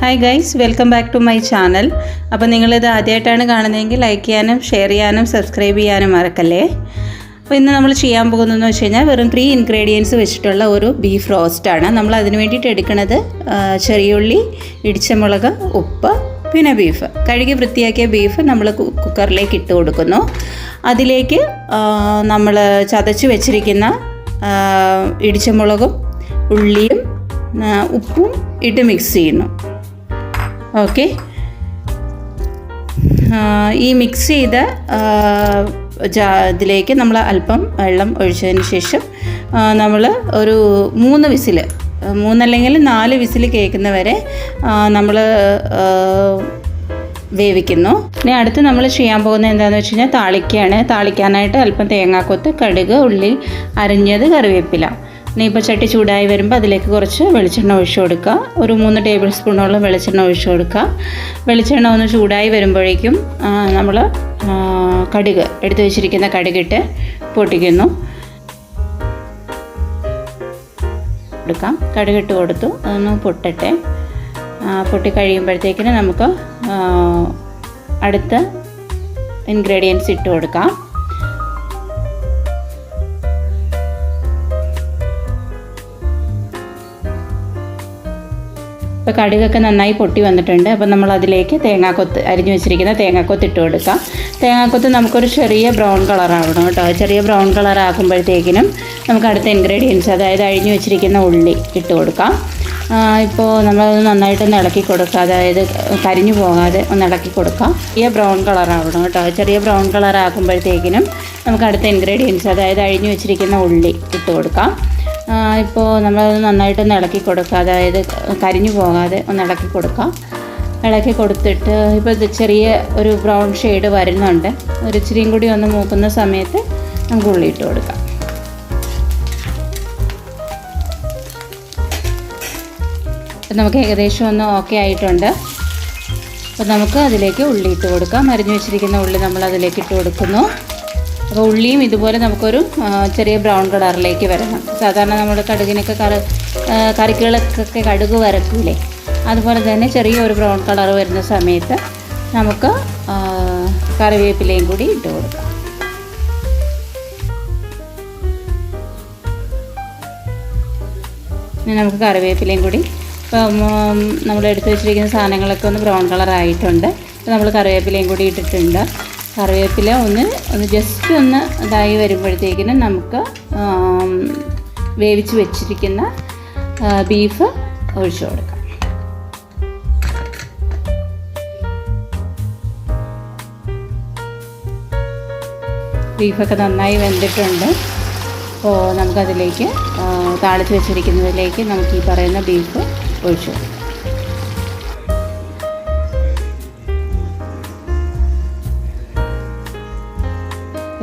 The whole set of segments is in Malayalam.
Hi guys welcome back to my channel അപ്പോൾ നിങ്ങളിത് ആദ്യമായിട്ടാണ് കാണുന്നതെങ്കിൽ ലൈക്ക് ചെയ്യാനും ഷെയർ ചെയ്യാനും സബ്സ്ക്രൈബ് ചെയ്യാനും മറക്കല്ലേ? അപ്പോൾ ഇന്ന് നമ്മൾ ചെയ്യാൻ പോകുന്നതെന്ന് വെച്ച് കഴിഞ്ഞാൽ വെറും ത്രീ ഇൻഗ്രീഡിയൻസ് വെച്ചിട്ടുള്ള ഒരു ബീഫ് റോസ്റ്റാണ് നമ്മൾ അതിന് വേണ്ടിയിട്ട് എടുക്കുന്നത് ചെറിയുള്ളി ഇടിച്ചമുളക് ഉപ്പ് പിന്നെ ബീഫ് കഴുകി വൃത്തിയാക്കിയ ബീഫ് നമ്മൾ കുക്കറിലേക്ക് ഇട്ട് കൊടുക്കുന്നു. അതിലേക്ക് നമ്മൾ ചതച്ച് വെച്ചിരിക്കുന്ന ഇടിച്ചമുളകും ഉള്ളിയും ഉപ്പും ഇട്ട് മിക്സ് ചെയ്യുന്നു. ഓക്കെ. ഈ മിക്സ് ചെയ്ത ഇതിലേക്ക് നമ്മൾ അല്പം വെള്ളം ഒഴിച്ചതിന് ശേഷം നമ്മൾ ഒരു മൂന്ന് വിസിൽ മൂന്നല്ലെങ്കിൽ നാല് വിസിൽ കേൾക്കുന്നവരെ നമ്മൾ വേവിക്കുന്നു. ഇനി അടുത്ത് നമ്മൾ ചെയ്യാൻ പോകുന്നത് എന്താണെന്ന് വെച്ച് കഴിഞ്ഞാൽ താളിക്കുകയാണ് താളിക്കാനായിട്ട് അല്പം തേങ്ങാക്കൊത്ത് കടുക് ഉള്ളി അരിഞ്ഞത് കറിവേപ്പില. ഇനി ഇപ്പോൾ ചട്ടി ചൂടായി വരുമ്പോൾ അതിലേക്ക് കുറച്ച് വെളിച്ചെണ്ണ ഒഴിച്ചു കൊടുക്കുക. ഒരു മൂന്ന് ടേബിൾ സ്പൂണോളം വെളിച്ചെണ്ണ ഒഴിച്ചു കൊടുക്കുക. വെളിച്ചെണ്ണ ഒന്ന് ചൂടായി വരുമ്പോഴേക്കും നമ്മൾ കടുക് എടുത്തു വെച്ചിരിക്കുന്ന കടുകിട്ട് പൊട്ടിക്കുന്നു. കൊടുക്കാം. കടുകിട്ട് കൊടുത്തു. അതൊന്ന് പൊട്ടട്ടെ. പൊട്ടി കഴിയുമ്പോഴത്തേക്കിന് നമുക്ക് അടുത്ത ഇൻഗ്രീഡിയൻസ് ഇട്ട് കൊടുക്കാം. ഇപ്പോൾ കടുകൊക്കെ നന്നായി പൊട്ടി വന്നിട്ടുണ്ട്. അപ്പോൾ നമ്മൾ അതിലേക്ക് തേങ്ങാക്കൊത്ത് അരിഞ്ഞു വെച്ചിരിക്കുന്ന തേങ്ങാക്കൊത്ത് ഇട്ട് കൊടുക്കാം. തേങ്ങാക്കൊത്ത് നമുക്കൊരു ചെറിയ ബ്രൗൺ കളറാവണം കേട്ടോ. ചെറിയ ബ്രൗൺ കളർ ആക്കുമ്പോഴത്തേക്കിനും നമുക്ക് അടുത്ത ഇൻഗ്രീഡിയൻസ് അതായത് അഴിഞ്ഞു വെച്ചിരിക്കുന്ന ഉള്ളി ഇട്ട് കൊടുക്കാം. ഇപ്പോൾ നമ്മളത് നന്നായിട്ടൊന്ന് ഇളക്കി കൊടുക്കുക അതായത് കരിഞ്ഞു പോകാതെ ഒന്ന് ഇളക്കി കൊടുക്കാം. ചെറിയ ബ്രൗൺ കളറാവണം കേട്ടോ. ചെറിയ ബ്രൗൺ കളർ ആക്കുമ്പോഴത്തേക്കിനും നമുക്ക് അടുത്ത ഇൻഗ്രീഡിയൻസ് അതായത് അഴിഞ്ഞു വെച്ചിരിക്കുന്ന ഉള്ളി ഇട്ട് കൊടുക്കാം. ഇപ്പോൾ നമ്മളത് നന്നായിട്ടൊന്ന് ഇളക്കി കൊടുക്കുക. അതായത് കരിഞ്ഞു പോകാതെ ഒന്ന് ഇളക്കി കൊടുക്കാം. ഇളക്കി കൊടുത്തിട്ട് ഇപ്പോൾ ഇത് ചെറിയ ഒരു ബ്രൗൺ ഷെയ്ഡ് വരുന്നുണ്ട്. ഒരു ഇച്ചിരിയും കൂടി ഒന്ന് മൂക്കുന്ന സമയത്ത് നമുക്ക് ഉള്ളി ഇട്ട് കൊടുക്കാം നമുക്ക് ഏകദേശം ഒന്ന് ഓക്കെ ആയിട്ടുണ്ട്. അപ്പോൾ നമുക്ക് അതിലേക്ക് ഉള്ളി ഇട്ട് കൊടുക്കാം. മരിഞ്ഞു വെച്ചിരിക്കുന്ന ഉള്ളി നമ്മൾ അതിലേക്ക് ഇട്ട് കൊടുക്കുന്നു. അപ്പോൾ ഉള്ളിയും ഇതുപോലെ നമുക്കൊരു ചെറിയ ബ്രൗൺ കളറിലേക്ക് വരണം. സാധാരണ നമ്മൾ കടുകിനൊക്കെ കറി കറിക്കുകളൊക്കെ കടുക് വരക്കൂലേ? അതുപോലെ തന്നെ ചെറിയ ഒരു ബ്രൗൺ കളർ വരുന്ന സമയത്ത് നമുക്ക് കറിവേപ്പിലയും കൂടി ഇട്ട് കൊടുക്കാം. ഇനി നമുക്ക് കറിവേപ്പിലയും കൂടി ഇപ്പം നമ്മൾ എടുത്തു വെച്ചിരിക്കുന്ന സാധനങ്ങളൊക്കെ ഒന്ന് ബ്രൗൺ കളർ ആയിട്ടുണ്ട് നമ്മൾ കറിവേപ്പിലയും കൂടി ഇട്ടിട്ടുണ്ട്. കറിവേപ്പില ഒന്ന് ഒന്ന് ജസ്റ്റ് ഒന്ന് ഇതായി വരുമ്പോഴത്തേക്കിനും നമുക്ക് വേവിച്ച് വെച്ചിരിക്കുന്ന ബീഫ് ഒഴിച്ചു കൊടുക്കാം. ബീഫൊക്കെ നന്നായി വെന്തിട്ടുണ്ട്. അപ്പോൾ നമുക്കതിലേക്ക് താളിച്ച് വെച്ചിരിക്കുന്നതിലേക്ക് നമുക്ക് ഈ പറയുന്ന ബീഫ് ഒഴിച്ചു കൊടുക്കാം.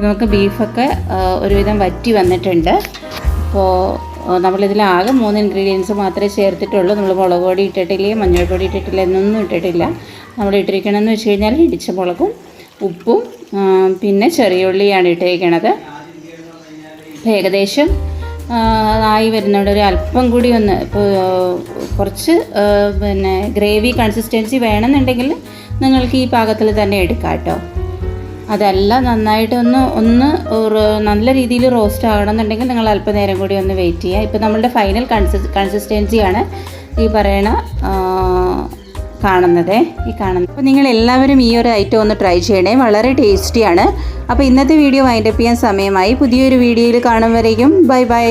നമുക്ക് ബീഫൊക്കെ ഒരുവിധം വറ്റി വന്നിട്ടുണ്ട്. അപ്പോൾ നമ്മളിതിൽ ആകെ മൂന്ന് ഇൻഗ്രീഡിയൻസ് മാത്രമേ ചേർത്തിട്ടുള്ളൂ. നമ്മൾ മുളക് പൊടി ഇട്ടിട്ടില്ല മഞ്ഞൾപ്പൊടി പൊടി ഇട്ടിട്ടില്ല എന്നൊന്നും ഇട്ടിട്ടില്ല. നമ്മൾ ഇട്ടിരിക്കണമെന്ന് വെച്ച് കഴിഞ്ഞാൽ ഇടിച്ച മുളകും ഉപ്പും പിന്നെ ചെറിയ ഉള്ളിയാണ് ഇട്ടിരിക്കണത് ഏകദേശം ആയി വരുന്നുണ്ട് ഒരു അല്പം കൂടി ഒന്ന് ഇപ്പോൾ കുറച്ച് പിന്നെ ഗ്രേവി കൺസിസ്റ്റൻസി വേണമെന്നുണ്ടെങ്കിൽ നിങ്ങൾക്ക് ഈ പാകത്തിൽ തന്നെ എടുക്കാം കേട്ടോ അതല്ല നന്നായിട്ട് ഒന്ന് ഒന്ന് നല്ല രീതിയിൽ റോസ്റ്റ് ആകണമെന്നുണ്ടെങ്കിൽ നിങ്ങൾ അല്പനേരം കൂടി ഒന്ന് വെയിറ്റ് ചെയ്യുക. ഇപ്പോൾ നമ്മളുടെ ഫൈനൽ കൺസിസ് കൺസിസ്റ്റൻസിയാണ് ഈ പറയണ കാണുന്നത്. ഈ കാണുന്നത് അപ്പോൾ നിങ്ങൾ എല്ലാവരും ഈ ഒരു ഐറ്റം ഒന്ന് ട്രൈ ചെയ്യണേ. വളരെ ടേസ്റ്റിയാണ് അപ്പോൾ ഇന്നത്തെ വീഡിയോ വൈൻഡപ്പ് ചെയ്യാൻ സമയമായി. പുതിയൊരു വീഡിയോയിൽ കാണും വരേക്കും. Bye bye